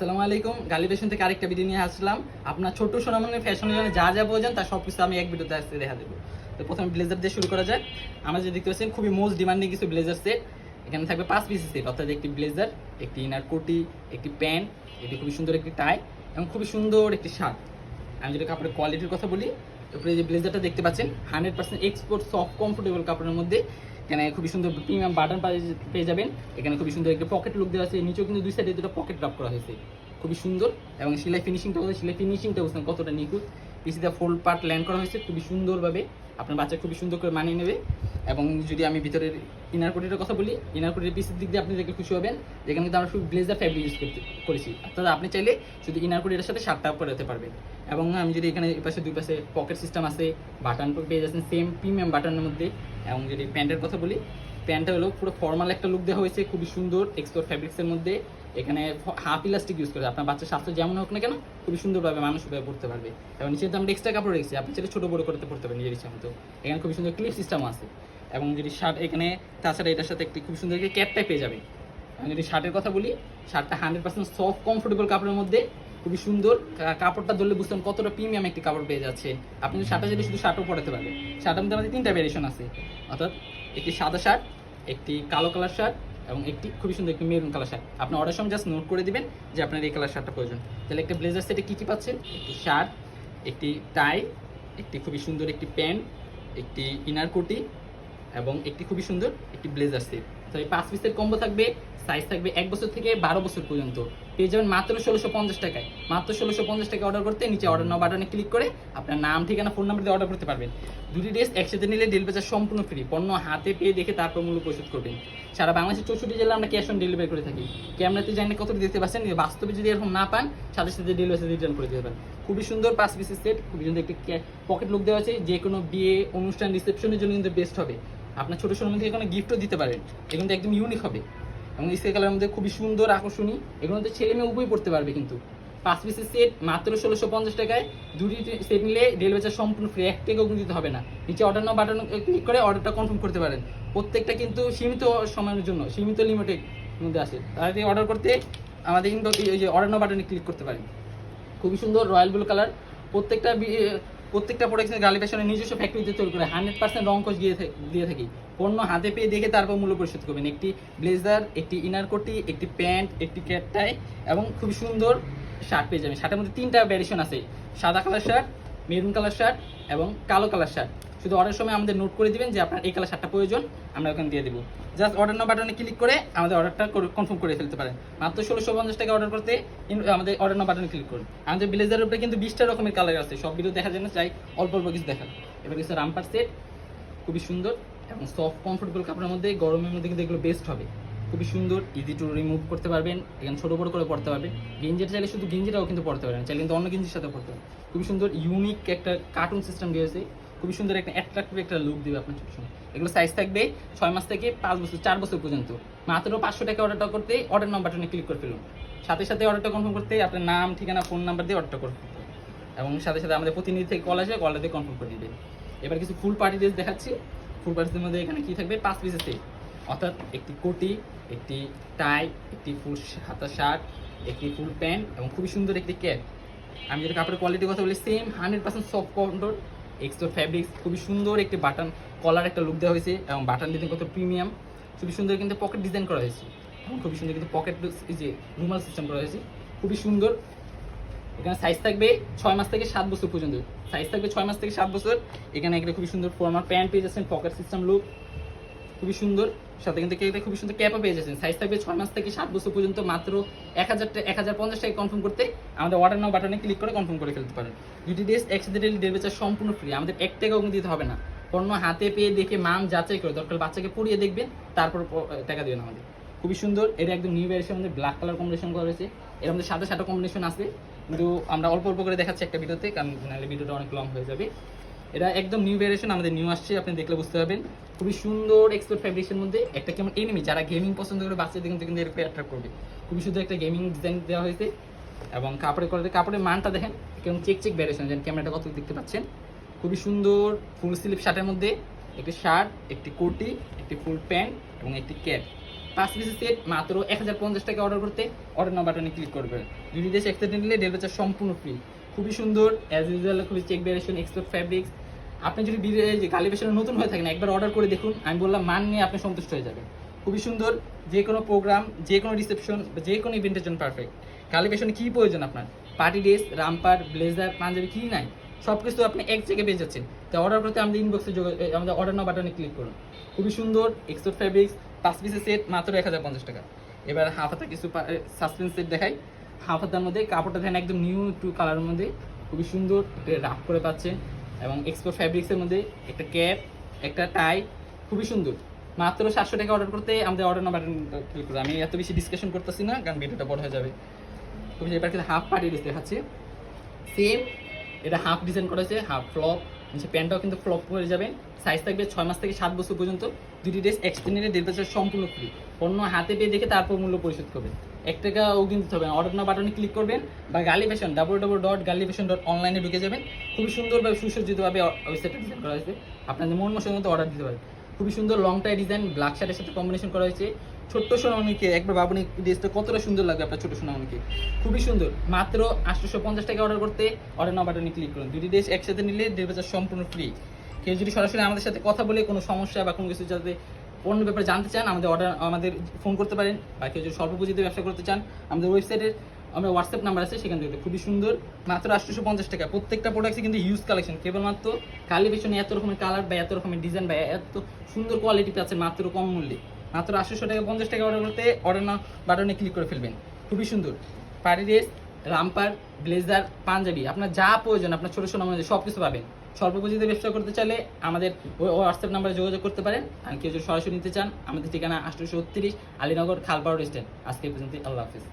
আসসালামু আলাইকুম। গালি ফ্যাশন থেকে আরেকটা ভিডিও নিয়ে আসলাম। আপনার ছোট সোনামনের ফ্যাশনের জন্য যা যা প্রয়োজন, তার সব কিছু আমি এক ভিডিওতে আজকে দেখা দেবো। তো প্রথমে ব্লেজার দিয়ে শুরু করা যাক। আমরা যে দেখতে পাচ্ছেন, খুবই মোস্ট ডিমান্ডিং কিছু ব্লেজার সেট এখানে থাকবে পাঁচ পিস সেট অর্থাৎ একটি ব্লেজার একটি ইনার কোটি একটি প্যান্ট একটি খুবই সুন্দর একটি টাই এবং খুবই সুন্দর একটি শার্ট আমি যদি কাপড়ের কোয়ালিটির কথা বলি, উপরে যে ব্লেজারটা দেখতে পাচ্ছেন hundred percent export soft comfortable কাপড়ের মধ্যে। এখানে খুবই সুন্দর প্রিমিয়াম বাটন পেয়ে যাবেন। এখানে খুবই সুন্দর একটা পকেট লুক দেওয়া আছে। নিচেও কিন্তু দুই সাইডে দুটো পকেট ড্রপ করা হয়েছে। খুবই সুন্দর এবং সেলাই ফিনিশিংটা সিলাই ফিনিশিংটা বলছেন কতটা নিখুঁত। পিসিতে ফোল্ড পার্ট ল্যান্ড করা হয়েছে। খুবই সুন্দরভাবে আপনার বাচ্চা খুবই সুন্দর করে মানিয়ে নেবে। এবং যদি আমি ভিতরের ইনার কোটির কথা বলি ইনার কোটির পিসের দিক দিয়ে আপনি দেখে খুশি হবেন। যেখানে কিন্তু আমরা শুধু ব্লেজার ফ্যাব্রিক ইউজ করতে, করেছি। অর্থাৎ আপনি চাইলে শুধু ইনার কোটির সাথে শার্টটা পরাতে পারবেন। এবং আমি যদি এখানে এই পাশে দুই পাশে পকেট সিস্টেম আছে বাটন পেয়ে যাচ্ছেন সেম প্রিমিয়াম বাটনের মধ্যে। এবং যদি প্যান্টের কথা বলি প্যান্টটা হলো পুরো ফর্মাল একটা লুক দেওয়া হয়েছে, খুবই সুন্দর এক্সপোর্ট ফ্যাব্রিক্সের মধ্যে। এখানে হাফ ইলাস্টিক ইউজ করে আপনার বাচ্চার স্বাস্থ্য যেমন হোক না কেন, খুবই সুন্দরভাবে মানুষ ভাবে পড়তে পারবে। এবং নিচে দাম এক্সট্রা কাপড় রেখেছি, আপনি সেটা ছোটো বড়ো করতে পড়তে পারেন নিজের ইচ্ছা মতো। এখানে খুবই সুন্দর ক্লিপ সিস্টেম আছে। এবং যদি শার্ট এখানে, তাছাড়া এটার সাথে একটি খুব সুন্দর ক্যাপ টাইপ পেয়ে যাবে আমি যদি শার্টের কথা বলি শার্টটা হান্ড্রেড পার্সেন্ট সফট কমফোর্টেবল কাপড়ের মধ্যে খুবই সুন্দর। কাপড়টা ধরলে বুঝতেন কতটা প্রিমিয়াম একটি কাপড় পেয়ে যাচ্ছে। আপনি শার্টটা যদি শুধু শার্টও পরাতে পারবেন। শার্টের মধ্যে আমাদের তিনটা ভ্যারিয়েশন আছে। অর্থাৎ একটি সাদা শার্ট একটি কালো কালার শার্ট এবং একটি খুবই সুন্দর একটি মেরুন কালার শার্ট আপনি অর্ডার সময় জাস্ট নোট করে দিবেন যে আপনার এই কালার শার্টটা প্রয়োজন। তাহলে একটা ব্লেজার সেটে কী কী পাচ্ছেন? একটি শার্ট একটি টাই একটি খুবই সুন্দর একটি প্যান্ট একটি ইনার কুর্তি এবং একটি খুবই সুন্দর একটি ব্লেজার সেট তো এই পাঁচ পিসের কম্বো থাকবে সাইজ থাকবে এক বছর থেকে বারো বছর পর্যন্ত। পেয়ে যাবেন মাত্র ষোলোশো পঞ্চাশ টাকায়। মাত্র ষোলোশো পঞ্চাশ টাকা অর্ডার করতে নিচে অর্ডার নাও বাটনে ক্লিক করে আপনার নাম, ঠিকানা ফোন নাম্বার দিয়ে অর্ডার করতে পারবেন। দুটি ড্রেস একসাথে নিলে ডেলিভারি চার্জ সম্পূর্ণ ফ্রি পণ্য হাতে পেয়ে দেখে তারপর মূল্য পরিশোধ করবেন। সারা বাংলাদেশের চৌষট্টি জেলা আমরা ক্যাশ অন ডেলিভারি করে থাকি। ক্যামেরাতে জানি কত দেখতে পাচ্ছেন বাস্তবে যদি এরকম না পান, সাথে সাথে ডেলিভারি রিটার্ন করে দিতে পারেন খুবই সুন্দর পাঁচ পিসের সেট খুবই সুন্দর একটি পকেট লুক দেওয়া আছে। যে কোনো বিয়ে, অনুষ্ঠান রিসেপশনের জন্য কিন্তু বেস্ট হবে। আপনার ছোটো ছোটো মধ্যে কোনো গিফটও দিতে পারেন। এগুলো কিন্তু একদম ইউনিক হবে। এবং স্কাই কালারের মধ্যে খুবই সুন্দর, আকর্ষণীয়। এগুলো তো ছেলে মেয়ে উভয় পড়তে পারবে কিন্তু। পাঁচ পিসের সেট মাত্র ষোলোশো পঞ্চাশ টাকায়। দুটি সেট নিলে ডেলিভারি চার্জ সম্পূর্ণ ফ্রি এক টাকাও কিন্তু দিতে হবে না। নিচে অর্ডার নাও বাটন ক্লিক করে অর্ডারটা কনফার্ম করতে পারেন। প্রত্যেকটা কিন্তু সীমিত সময়ের জন্য, সীমিত লিমিটেড মধ্যে আসে। তাড়াতাড়ি অর্ডার করতে আমাদের কিন্তু ওই যে অর্ডার নাও বাটনে ক্লিক করতে পারেন। খুবই সুন্দর রয়্যাল ব্লু কালার প্রত্যেকটা প্রত্যেকটা প্রোডাক্ট গালি ফ্যাশনের নিজস্ব ফ্যাক্টরিতে তৈরি করে হান্ড্রেড পার্সেন্ট রং কোচ দিয়ে দিয়ে থাকি। পণ্য হাতে পেয়ে দেখে তারপর মূল্য পরিশোধ করবেন। একটি ব্লেজার একটি ইনার কোটি একটি প্যান্ট, একটি ক্যাট টাই এবং খুব সুন্দর শার্ট পেয়ে যাবেন। শার্টের মধ্যে তিনটা ভ্যারিয়েশন আছে। সাদা colour shirt maroon colour shirt এবং কালো কালার শার্ট শুধু অর্ডার সময় আমাদের নোট করে দিবেন যে আপনার এই কালার শার্টটা প্রয়োজন, আমরা ওখানে দিয়ে দেবো। জাস্ট অর্ডার নাও বাটনে ক্লিক করে আমাদের অর্ডারটা কনফার্ম করে ফেলতে পারেন। মাত্র ষোলোশো পঞ্চাশ টাকা অর্ডার করতে আমাদের অর্ডার নাও বাটনে ক্লিক করুন। আমাদের ব্লেজারের উপরে কিন্তু বিশটা রকমের কালার আছে। সব ভিডিও দেখার জন্য চাই, অল্প অল্প কিছু দেখান এবার কিছু রামপার সেট খুবই সুন্দর এবং সফট কমফোর্টেবল কাপড়ের মধ্যে, গরমের মধ্যে কিন্তু এগুলো বেস্ট হবে। খুবই সুন্দর ইজি টু রিমুভ করতে পারবেন, এখানে ছোটো বড়ো করে পড়তে পারবেন গেঞ্জিটা চাইলে শুধু গেঞ্জিটাও কিন্তু পড়তে পারবেন চাইলে কিন্তু অন্য গেঞ্জির সাথে পড়তে পারবেন খুবই সুন্দর ইউনিক একটা কার্টুন সিস্টেম দিয়েছে খুবই সুন্দর একটা অ্যাট্রাক্টিভ একটা লুক দেবে আপনার ছোটো সময় এগুলো সাইজ থাকবে ছয় মাস থেকে পাঁচ বছর, চার বছর পর্যন্ত। মাত্র পাঁচশো টাকা অর্ডারটা করতে অর্ডার নাম্বার বাটনে ক্লিক করে ফেলুন। সাথে সাথে অর্ডারটা কনফার্ম করতে আপনার নাম, ঠিকানা ফোন নাম্বার দিয়ে অর্ডারটা করতে। এবং সাথে সাথে আমাদের প্রতিনিধি থেকে কল আসবে কলটা দিয়ে কনফার্ম করে দিবে। এবার কিছু ফুল পার্টি ড্রেস দেখাচ্ছি। ফুল পার্টিদের মধ্যে এখানে কী থাকবে? পাঁচ পিসের সেট অর্থাৎ একটি কোটি, একটি টাই, একটি ফুল হাতা শার্ট একটি ফুল প্যান্ট এবং খুবই সুন্দর একটি ক্যাপ। আমি যদি কাপড়ের কোয়ালিটির কথা বলি same hundred percent soft control extra fabrics খুবই সুন্দর একটি বাটন কলার একটা লুক দেওয়া হয়েছে এবং বাটন ডিজাইন কত প্রিমিয়াম খুবই সুন্দর কিন্তু পকেট ডিজাইন করা হয়েছে। এবং খুবই সুন্দর কিন্তু পকেট যে রুমাল সিস্টেম করা হয়েছে, খুবই সুন্দর। এখানে সাইজ থাকবে ছয় মাস থেকে সাত বছর পর্যন্ত। সাইজ থাকবে ছয় মাস থেকে সাত বছর। এখানে একটা খুবই সুন্দর ফর্মাল প্যান্ট পেয়ে যাচ্ছেন পকেট সিস্টেম লুক খুবই সুন্দর। সাথে কিন্তু একটা খুবই সুন্দর ক্যাপও পেয়ে যাচ্ছেন। সাইজ থাকবে ছয় মাস থেকে সাত বছর পর্যন্ত, মাত্র এক হাজার এক হাজার পঞ্চাশ টাকা কনফার্ম করতে আমাদের অর্ডার নাও বাটনে ক্লিক করে কনফার্ম করে ফেলতে পারেন। দুটি ড্রেস একসাথে ডেলিভারি সম্পূর্ণ ফ্রি আমাদের এক টাকাও কিন্তু দিতে হবে না। পণ্য হাতে পেয়ে দেখে মান যাচাই করে দরকার বাচ্চাকে পড়িয়ে দেখবেন, তারপর টাকা দেবেন আমাদের। খুবই সুন্দর, এটা একদম নিউ ভ্যারিয়েশন মধ্যে ব্ল্যাক কালার কম্বিনেশন করা হয়েছে। এর মধ্যে সাদা সাদা কম্বিনেশন আছে কিন্তু আমরা অল্প অল্প করে দেখাচ্ছি একটা ভিডিওতে, কারণ নাহলে ভিডিওটা অনেক লং হয়ে যাবে। এটা একদম নিউ ভ্যারিয়েশন আমাদের নিউ আসছে, আপনি দেখলে বুঝতে পারবেন। খুবই সুন্দর এক্সপোর্ট ফ্যাব্রিক্সের মধ্যে একটা কেমন এনিমি যারা গেমিং পছন্দ করে বাচ্চাদের কিন্তু কিন্তু এরকম অ্যাট্রাক্ট করবে। খুবই সুন্দর একটা গেমিং ডিজাইন দেওয়া হয়েছে এবং কাপড়ের কোয়ালিটি কাপড়ের মানটা দেখেন, কেমন চেক চেক ভ্যারিয়েশন যেন ক্যামেরাটা কত দেখতে পাচ্ছেন। খুবই সুন্দর ফুল স্লিভ শার্টের মধ্যে একটি শার্ট একটি কুর্তি, একটি ফুল প্যান্ট এবং একটি ক্যাপ পাঁচ পিসের সেট মাত্র এক হাজার পঞ্চাশ টাকা অর্ডার করতে অর্ডার নাও বাটনে ক্লিক করবেন দুটি দেশে একসাথে নিলে ডেলিভারি সম্পূর্ণ ফ্রি খুবই সুন্দর অ্যাজ ইউজুয়াল খুবই চেক ভ্যারিয়েশন এক্সপোর্ট ফ্যাব্রিক্স আপনি যদি যে গালি নতুন হয়ে থাকেন, একবার অর্ডার করে দেখুন। আমি বললাম, মান নিয়ে আপনি সন্তুষ্ট হয়ে যাবেন। খুবই সুন্দর, যে কোনো প্রোগ্রাম যে কোনো রিসেপশন যে কোনো ইভেন্টের জন্য পারফেক্ট গালি বেশনে কী প্রয়োজন আপনার? Party dress romper blazer panjabi, কী নাই? সব কিছু আপনি এক জায়গায় পেয়ে যাচ্ছেন। তো অর্ডার করতে আমাদের ইনবক্সে আমাদের অর্ডার নাও বাটনে ক্লিক করুন। খুবই সুন্দর এক্সপোর্ট ফ্যাব্রিক্স পাঁচ পিসের সেট মাত্র এক হাজার পঞ্চাশ টাকা। এবার হাফ হাতা কিছু সাসপেন্স সেট দেখাই। হাফ হাতার মধ্যে, কাপড়টা দেখেন একদম নিউ একটু কালারের মধ্যে। খুবই সুন্দর রাফ করে পাচ্ছেন এবং এক্সপোর্ট ফ্যাব্রিক্সের মধ্যে একটা ক্যাপ, একটা টাই খুবই সুন্দর। মাত্র সাতশো টাকা অর্ডার করতে আমাদের অর্ডার নাম্বার ক্লিক করুন আমি এত বেশি ডিসকাশন করতেছি না, কারণ ভিডিওটা বড় হয়ে যাবে। খুবই এবার কিন্তু হাফ পার্টি ড্রেস দেখাচ্ছি। সেম এটা হাফ ডিজাইন করা হয়েছে হাফ ফ্লপ নিচে প্যান্টটাও কিন্তু ফ্লপ করে যাবে। সাইজ থাকবে ছয় মাস থেকে সাত বছর পর্যন্ত। দুটি ড্রেস এক্সটেন্ডেড বছর সম্পূর্ণ ফ্রি অন্য হাতে পেয়ে দেখে তারপর মূল্য পরিশোধ করবেন এক টাকা অগ্রিম দিতে হবে অর্ডার না বাটনে ক্লিক করবেন বা Gali fashion double double dot Gali fashion dot অনলাইনে ঢুকে যাবেন। খুবই সুন্দরভাবে, সুসজ্জিতভাবে ওয়েবসাইটটা ডিজাইন করা হয়েছে। আপনাদের মন মশার মতো অর্ডার দিতে পারেন। খুবই সুন্দর লং টাই ডিজাইন ব্ল্যাক শার্টের সাথে কম্বিনেশন করা হয়েছে। ছোট্ট সোনামণিকে, একবার বাবুনি ড্রেসটা কতটা সুন্দর লাগবে আপনার ছোট সোনামণিকে। খুবই সুন্দর। মাত্র আটশোশো পঞ্চাশ টাকা অর্ডার করতে অর্ডার নাও বাটনে ক্লিক করুন। দুটি ড্রেস একসাথে নিলে ডেলিভারি সম্পূর্ণ ফ্রি কেউ যদি সরাসরি আমাদের সাথে কথা বলে কোনো সমস্যা বা কোনো কিছু যাতে পণ্য ব্যাপারে জানতে চান, আমাদের অর্ডার আমাদের ফোন করতে পারেন বা কেউ যদি স্বল্প পুঁজিতে ব্যবসা করতে চান, আমাদের ওয়েবসাইটের আমরা হোয়াটসঅ্যাপ নাম্বার আছে, সেখান থেকে খুবই সুন্দর। মাত্র আটশোশো পঞ্চাশ টাকা। প্রত্যেকটা প্রোডাক্টে কিন্তু ইউজ কালেকশন কেবলমাত্র কালি পেছনে এত রকমের কালার বা এত রকমের ডিজাইন বা এত সুন্দর কোয়ালিটি আছে মাত্র কম মূল্যে। মাত্র আটশোশো টাকা, পঞ্চাশ টাকা অর্ডার করতে অর্ডার না বাটনে ক্লিক করে ফেলবেন। খুবই সুন্দর। Party dress romper, blazer, panjabi, আপনার যা প্রয়োজন, আপনার ছোটো ছোটো সব কিছু পাবেন। স্বল্প পুঁজিতে ব্যবসা করতে চাইলে আমাদের হোয়াটসঅ্যাপ নাম্বারে যোগাযোগ করতে পারেন। আর কেউ যদি সরাসরি নিতে চান, আমাদের ঠিকানা আটশোশো আলীনগর খালপাড় স্ট্যান্ড আজকে পর্যন্ত আল্লাহ হাফিজ।